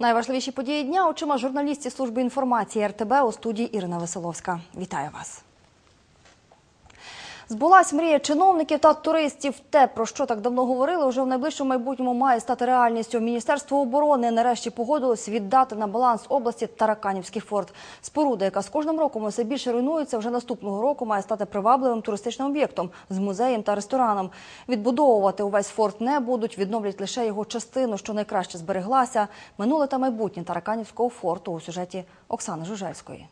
Найважливіші події дня очима журналістів служби інформації РТБ у студії Ірина Веселовська. Вітаю вас. Збулась мрія чиновників та туристів. Те, про що так давно говорили, вже в найближчому майбутньому має стати реальністю. Міністерство оборони нарешті погодилось віддати на баланс області Тараканівський форт. Споруда, яка з кожним роком усе більше руйнується, вже наступного року має стати привабливим туристичним об'єктом з музеєм та рестораном. Відбудовувати увесь форт не будуть, відновлять лише його частину, що найкраще збереглася. Минуле та майбутнє Тараканівського форту у сюжеті Оксани Жужельської.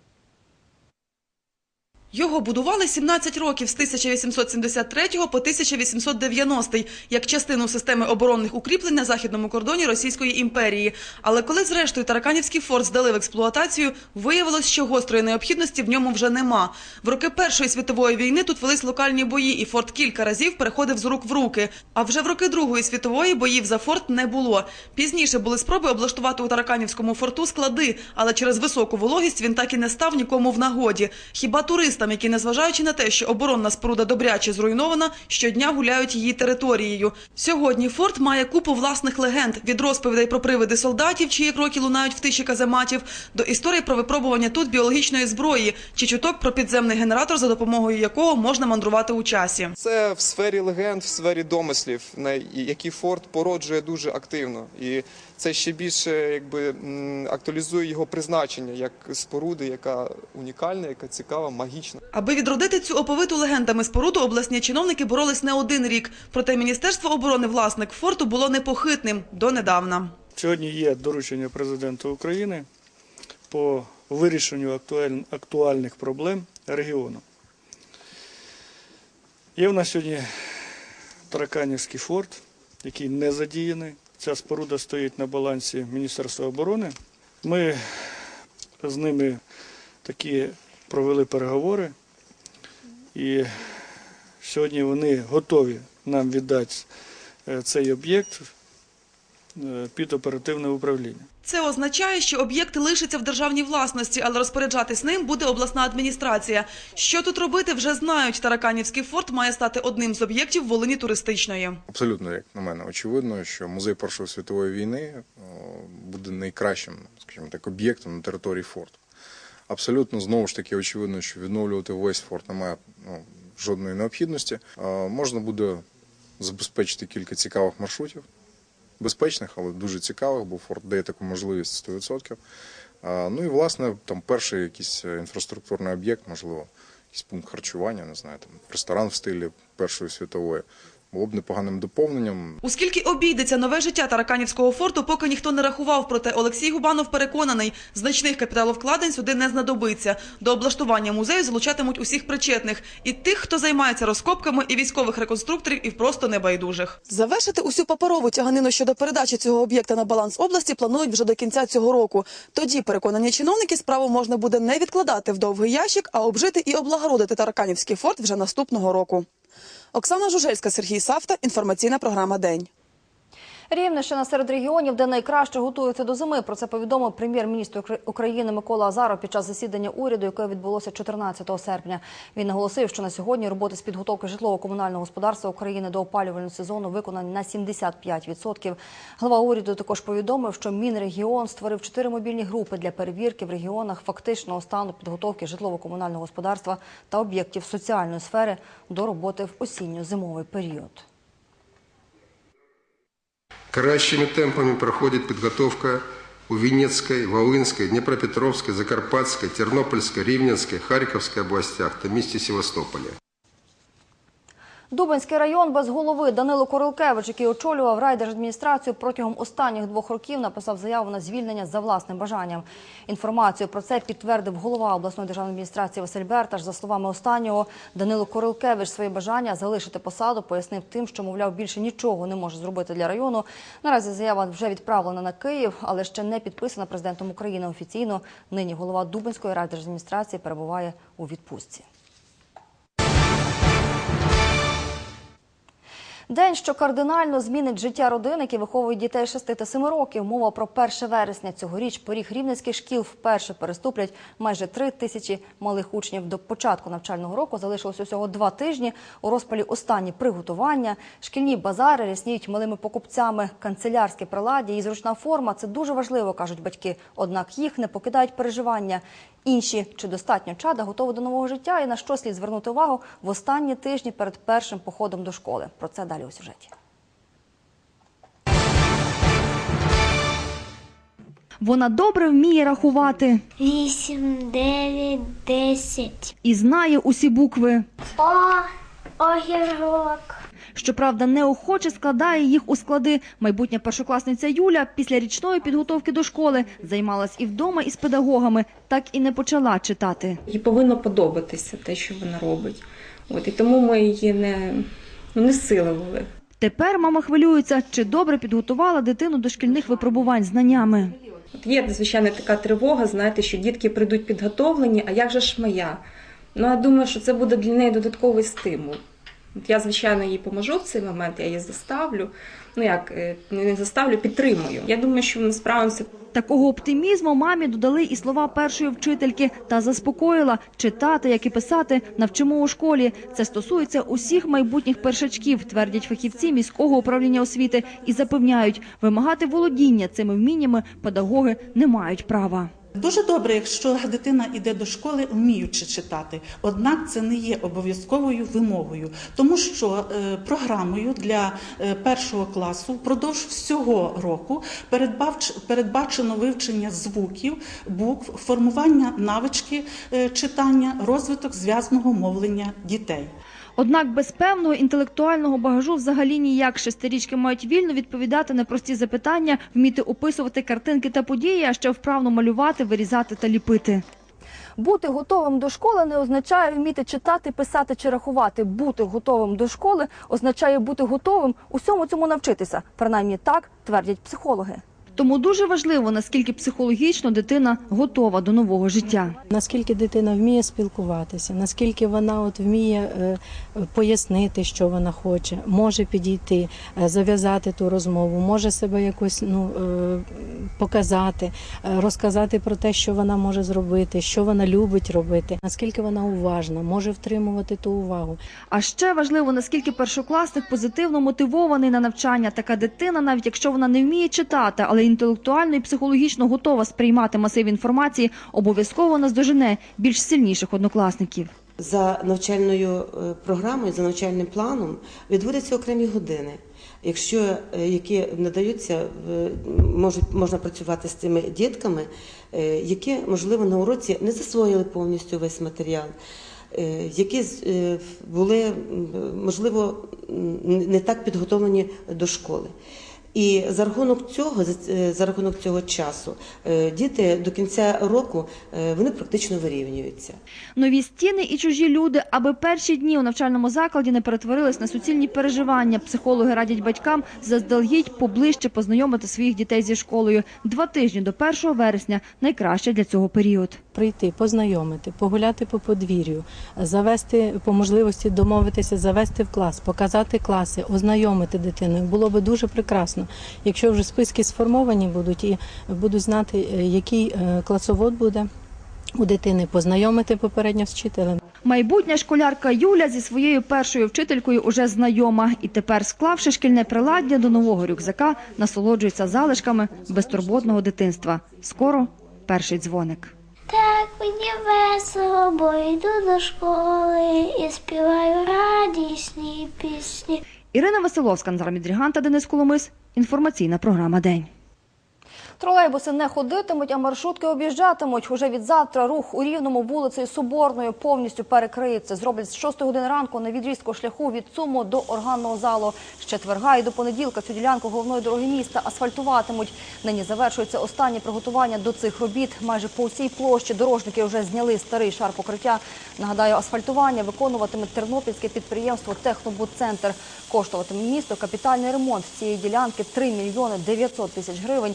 Його будували 17 років з 1873 по 1890 як частину системи оборонних укріплень на західному кордоні Російської імперії. Але коли зрештою Тараканівський форт здали в експлуатацію, виявилось, що гострої необхідності в ньому вже нема. В роки Першої світової війни тут велись локальні бої, і форт кілька разів переходив з рук в руки. А вже в роки Другої світової боїв за форт не було. Пізніше були спроби облаштувати у Тараканівському форту склади, але через високу вологість він так і не став нікому в нагоді. Хіба туристам, які, незважаючи на те, що оборонна споруда добряче зруйнована, щодня гуляють її територією. Сьогодні форт має купу власних легенд від розповідей про привиди солдатів, чиї кроки лунають в тиші казематів, до історії про випробування тут біологічної зброї чи чуток про підземний генератор, за допомогою якого можна мандрувати у часі. Це в сфері легенд, в сфері домислів, які Форд породжує дуже активно, і це ще більше якби актуалізує його призначення як споруди, яка унікальна, яка цікава, магічна. Аби відродити цю оповиту легендами споруду, обласні чиновники боролись не один рік. Проте Міністерство оборони власник форту було непохитним донедавна. Сьогодні є доручення президента України по вирішенню актуальних проблем регіону. Є в нас сьогодні Тараканівський форт, який не задіяний. Ця споруда стоїть на балансі Міністерства оборони. Ми з ними такі провели переговори, і сьогодні вони готові нам віддати е, цей об'єкт під оперативне управління. Це означає, що об'єкт лишиться в державній власності, але розпоряджатись ним буде обласна адміністрація. Що тут робити, вже знають. Тараканівський форт має стати одним з об'єктів Волині туристичної. Абсолютно, як на мене, очевидно, що музей Першої світової війни буде найкращим, скажімо так, об'єктом на території форту. Абсолютно знову ж таки очевидно, що відновлювати весь форт немає ну, жодної необхідності. Можна буде забезпечити кілька цікавих маршрутів, безпечних, але дуже цікавих, бо форт дає таку можливість 100%. Ну і власне там перший якийсь е, інфраструктурний об'єкт, можливо, якийсь пункт харчування, не знаю, там ресторан в стилі Першої світової. Було б непоганим доповненням. Оскільки обійдеться нове життя Тараканівського форту, поки ніхто не рахував. Проте Олексій Губанов переконаний, значних капіталовкладень сюди не знадобиться. До облаштування музею залучатимуть усіх причетних і тих, хто займається розкопками, і військових реконструкторів, і просто небайдужих. Завершити усю паперову тяганину щодо передачі цього об'єкта на баланс області планують вже до кінця цього року. Тоді, переконані чиновники, справу можна буде не відкладати в довгий ящик, а обжити і облагородити Тараканівський форт вже наступного року. Оксана Жужельська, Сергій Савта. Інформаційна програма День. Рівненщина серед регіонів, де найкраще готуються до зими. Про це повідомив прем'єр-міністр Укра- України Микола Азаров під час засідання уряду, яке відбулося 14 серпня. Він наголосив, що на сьогодні роботи з підготовки житлово-комунального господарства України до опалювального сезону виконані на 75%. Глава уряду також повідомив, що Мінрегіон створив чотири мобільні групи для перевірки в регіонах фактичного стану підготовки житлово-комунального господарства та об'єктів соціальної сфери до роботи в осінньо-зимовий період. Кращими темпами проходит подготовка у Винницкой, Волынской, Днепропетровской, Закарпатской, Тернопольской, Ривненской, Харьковской областях та месте Севастополя. Дубинський район без голови Данило Корилкевич, який очолював райдержадміністрацію протягом останніх двох років, написав заяву на звільнення за власним бажанням. Інформацію про це підтвердив голова обласної державної адміністрації Василь Берташ. За словами останнього, Данило Корилкевич своє бажання залишити посаду пояснив тим, що мовляв більше нічого не може зробити для району. Наразі заява вже відправлена на Київ, але ще не підписана президентом України офіційно. Нині голова Дубинської райдержадміністрації перебуває у відпустці. День, що кардинально змінить життя родин, які виховують дітей 6 та 7 років. Мова про 1 вересня. Цьогоріч поріг рівненських шкіл вперше переступлять майже 3 тисячі малих учнів. До початку навчального року залишилось усього два тижні. У розпалі останні приготування. Шкільні базари рясніють малими покупцями. Канцелярські приладдя і зручна форма – це дуже важливо, кажуть батьки. Однак їх не покидають переживання. Інші чи достатньо чада готові до нового життя і на що слід звернути увагу в останні тижні перед першим походом до школи. Про це далі у сюжеті. Вона добре вміє рахувати Вісім, дев'ять, десять. і знає усі букви. О, огірок. Щоправда, неохоче складає їх у склади. Майбутня першокласниця Юля після річної підготовки до школи займалась і вдома, і з педагогами. Так і не почала читати. їй повинно подобатися те, що вона робить. От і тому ми її не, ну, не були Тепер мама хвилюється, чи добре підготувала дитину до шкільних випробувань знаннями. От є звичайно така тривога, знаєте, що дітки прийдуть підготовлені, а як же ж моя? Ну я думаю, що це буде для неї додатковий стимул. От я, звичайно, їй поможу в цей момент, я її заставлю. Ну як е, не заставлю, підтримую. Я думаю, що ми справимося Такого оптимізму мамі додали і слова першої вчительки та заспокоїла читати, як і писати, навчимо у школі. Це стосується усіх майбутніх першачків, твердять фахівці міського управління освіти і запевняють, вимагати володіння цими вміннями педагоги не мають права. Дуже добре, якщо дитина йде до школи, вміючи читати. Однак це не є обов'язковою вимогою, тому що е, програмою для е, першого класу впродовж всього року передбач- передбачено вивчення звуків, букв, формування навички е, читання, розвиток зв'язного мовлення дітей. Однак без певного інтелектуального багажу взагалі ніяк шестирічки мають вільно відповідати на прості запитання, вміти описувати картинки та події, а ще вправно малювати, вирізати та ліпити. Бути готовим до школи не означає вміти читати, писати чи рахувати. Бути готовим до школи означає бути готовим усьому цьому навчитися. Принаймні так твердять психологи. Тому дуже важливо, наскільки психологічно дитина готова до нового життя. Наскільки дитина вміє спілкуватися, наскільки вона от вміє е, пояснити, що вона хоче, може підійти, е, зав'язати ту розмову, може себе якось ну, е, показати, розказати про те, що вона може зробити, що вона любить робити, наскільки вона уважна, може втримувати ту увагу. А ще важливо, наскільки першокласник позитивно мотивований на навчання. Така дитина, навіть якщо вона не вміє читати, але інтелектуально і психологічно готова сприймати масив інформації, обов'язково наздожене більш сильніших однокласників. За навчальною е, програмою, за навчальним планом відводяться окремі години, якщо е, які надаються, можуть можна працювати з цими дітками, е, які можливо на уроці не засвоїли повністю весь матеріал. Які були можливо не так підготовлені до школи, і за рахунок цього, за- е, рахунок цього часу, е, діти до кінця року е, вони практично вирівнюються. Нові стіни і чужі люди, аби перші дні у навчальному закладі не перетворились на суцільні переживання. Психологи радять батькам заздалегідь поближче познайомити своїх дітей зі школою. Два тижні до 1 вересня найкраще для цього період. Прийти, познайомити, погуляти по подвір'ю, завести по можливості домовитися, завести в клас, показати класи, ознайомити дитину. Було би дуже прекрасно, якщо вже списки сформовані будуть і будуть знати, е, який е, класовод буде у дитини, познайомити попередньо з вчителем. Майбутня школярка Юля зі своєю першою вчителькою уже знайома. І тепер, склавши шкільне приладдя до нового рюкзака, насолоджується залишками безтурботного дитинства. Скоро перший дзвоник. Так мені весело, бо йду до школи і співаю радісні пісні. Ірина Василовська, Назар Мідріган та Денис Коломис. Інформаційна програма «День». Тролейбуси не ходитимуть, а маршрутки об'їжджатимуть. Уже від завтра рух у Рівному вулицею Соборною повністю перекриють. Це зроблять з 6 години ранку на відрізку шляху від Цуму до органного залу. З четверга і до понеділка цю ділянку головної дороги міста асфальтуватимуть. Нині завершується останні приготування до цих робіт. Майже по всій площі дорожники вже зняли старий шар покриття. Нагадаю, асфальтування виконуватиме тернопільське підприємство «Технобудцентр». Коштуватиме місто капітальний ремонт цієї ділянки 3 мільйони 900 тисяч гривень.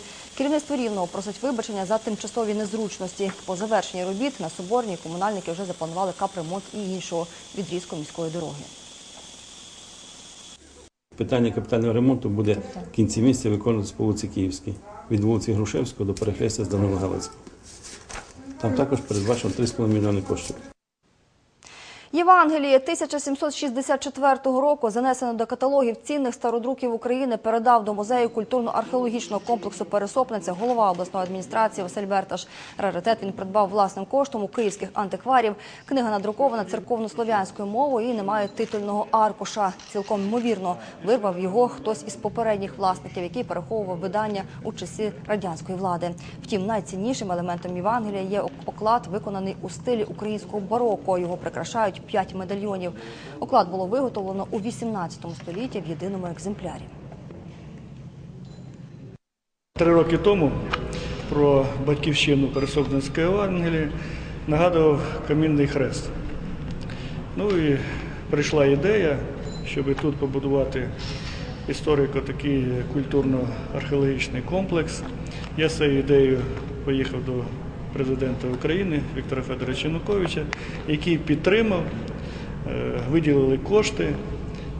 Керівництво Рівного просить вибачення за тимчасові незручності. По завершенні робіт на Соборній комунальники вже запланували капремонт і іншого відрізку міської дороги. Питання капітального ремонту буде в кінці місяця виконуватися по вулиці Київській, від вулиці Грушевського до перехрестя з Данила Галицького. Там також передбачено 3,5 мільйони коштів. Євангеліє 1764 року, занесено до каталогів цінних стародруків України, передав до музею культурно-археологічного комплексу Пересопниця голова обласної адміністрації Василь Берташ. Раритет він придбав власним коштом у київських антикварів. Книга надрукована церковно-слов'янською мовою і не має титульного аркуша. Цілком ймовірно вирвав його хтось із попередніх власників, який переховував видання у часи радянської влади. Втім, найціннішим елементом Євангелія є оклад, виконаний у стилі українського бароко. Його прикрашають п'ять медальйонів. Оклад було виготовлено у 18 столітті в єдиному екземплярі. Три роки тому про батьківщину Пересопницької Евангелії нагадував камінний хрест. Ну і прийшла ідея, щоб тут побудувати історико такий культурно-археологічний комплекс. Я з цією ідеєю поїхав до президента України Віктора Федоровича Януковича, який підтримав, е, виділили кошти,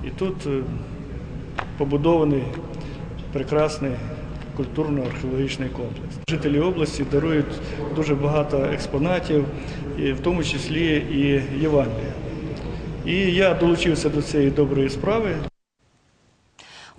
і тут е, побудований прекрасний культурно-археологічний комплекс. Жителі області дарують дуже багато експонатів, в тому числі і Євангелія. І я долучився до цієї доброї справи.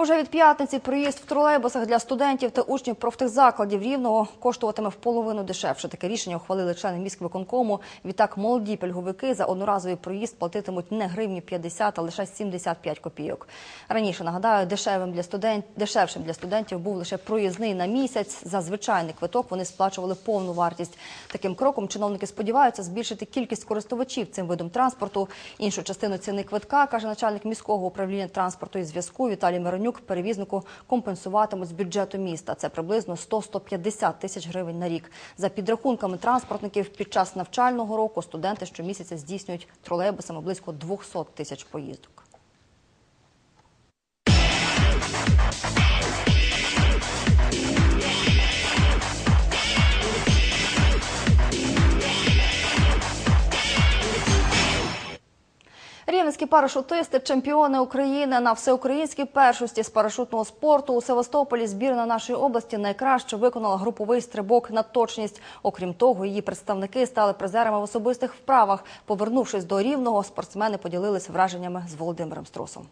Уже від п'ятниці проїзд в тролейбусах для студентів та учнів профтехзакладів Рівного коштуватиме в половину дешевше. Таке рішення ухвалили члени міськвиконкому. Відтак молоді пільговики за одноразовий проїзд платитимуть не гривні 50, а лише 75 копійок. Раніше, нагадаю, дешевим для студент... дешевшим для студентів був лише проїзний на місяць. За звичайний квиток вони сплачували повну вартість. Таким кроком чиновники сподіваються збільшити кількість користувачів цим видом транспорту. Іншу частину ціни квитка, каже начальник міського управління транспорту і зв'язку Віталій Миронюк, перевізнику компенсуватимуть з бюджету міста. Це приблизно 100-150 тисяч гривень на рік. За підрахунками транспортників, під час навчального року студенти щомісяця здійснюють тролейбусами близько 200 тисяч поїздок. Рівненські парашутисти, чемпіони України на всеукраїнській першості з парашутного спорту у Севастополі. Збірна нашої області найкраще виконала груповий стрибок на точність. Окрім того, її представники стали призерами в особистих вправах. Повернувшись до рівного, спортсмени поділилися враженнями з Володимиром Струсом.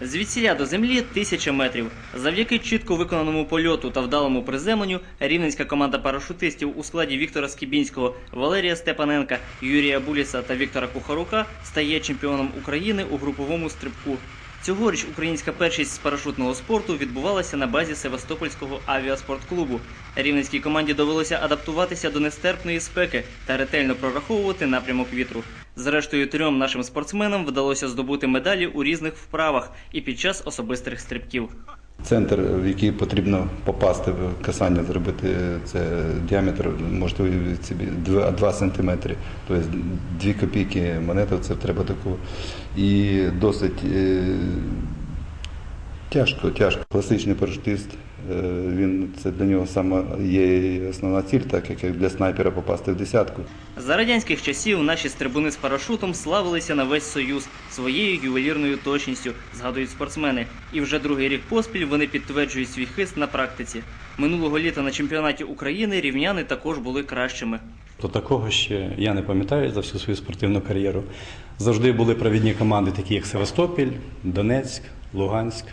Звідсіля до землі тисяча метрів. Завдяки чітко виконаному польоту та вдалому приземленню рівненська команда парашутистів у складі Віктора Скібінського, Валерія Степаненка, Юрія Буліса та Віктора Кухарука стає чемпіоном України у груповому стрибку. Цьогоріч українська першість з парашутного спорту відбувалася на базі Севастопольського авіаспортклубу. Рівненській команді довелося адаптуватися до нестерпної спеки та ретельно прораховувати напрямок вітру. Зрештою, трьом нашим спортсменам вдалося здобути медалі у різних вправах і під час особистих стрибків. Центр, в який потрібно попасти в касання, зробити це діаметр, можете уявити собі 2, 2 сантиметри, Тобто 2 копійки монета, це треба таку. І досить е, тяжко, тяжко. Класичний парашутист, е, він це для нього саме є основна ціль, так як для снайпера попасти в десятку. За радянських часів наші стрибуни з парашутом славилися на весь союз своєю ювелірною точністю, згадують спортсмени. І вже другий рік поспіль вони підтверджують свій хист на практиці. Минулого літа на чемпіонаті України рівняни також були кращими. То такого ще я не пам'ятаю за всю свою спортивну кар'єру. Завжди були провідні команди, такі як Севастополь, Донецьк, Луганськ.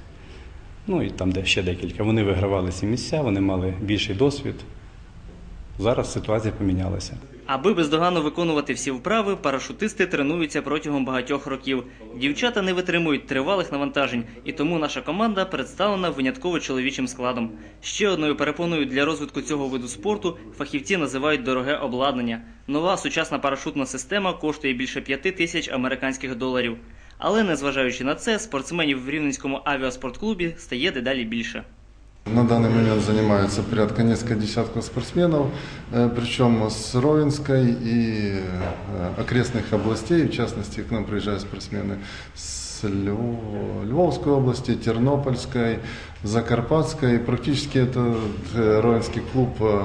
Ну і там де ще декілька. Вони вигравали ці місця, вони мали більший досвід. Зараз ситуація помінялася. Аби бездоганно виконувати всі вправи, парашутисти тренуються протягом багатьох років. Дівчата не витримують тривалих навантажень, і тому наша команда представлена винятково чоловічим складом. Ще одною перепоною для розвитку цього виду спорту фахівці називають дороге обладнання. Нова сучасна парашутна система коштує більше п'яти тисяч американських доларів. Але незважаючи на це, спортсменів в Рівненському авіаспортклубі стає дедалі більше. На данный момент занимается порядка несколько десятков спортсменов, э, причем с Ровенской и э, окрестных областей, в частности, к нам приезжают спортсмены с с Львов- Львовской области, Тернопольской, Закарпатской. Практически этот э, Ровенский клуб э,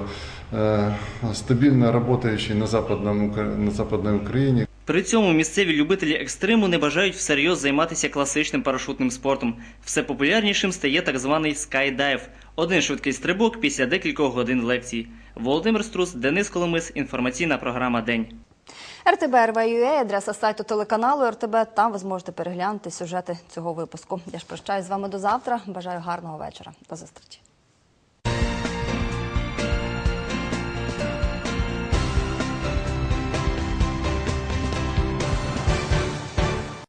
э, стабильно работающий на, западном, Ука- на Западной Украине. При цьому місцеві любителі екстриму не бажають всерйоз займатися класичним парашутним спортом. Все популярнішим стає так званий скайдайв – один швидкий стрибок після декількох годин лекцій. Володимир Струс, Денис Коломис, інформаційна програма День. РТБ РВ.ЮА, адреса сайту телеканалу РТБ. Там ви зможете переглянути сюжети цього випуску. Я ж прощаюсь з вами до завтра. Бажаю гарного вечора. До зустрічі.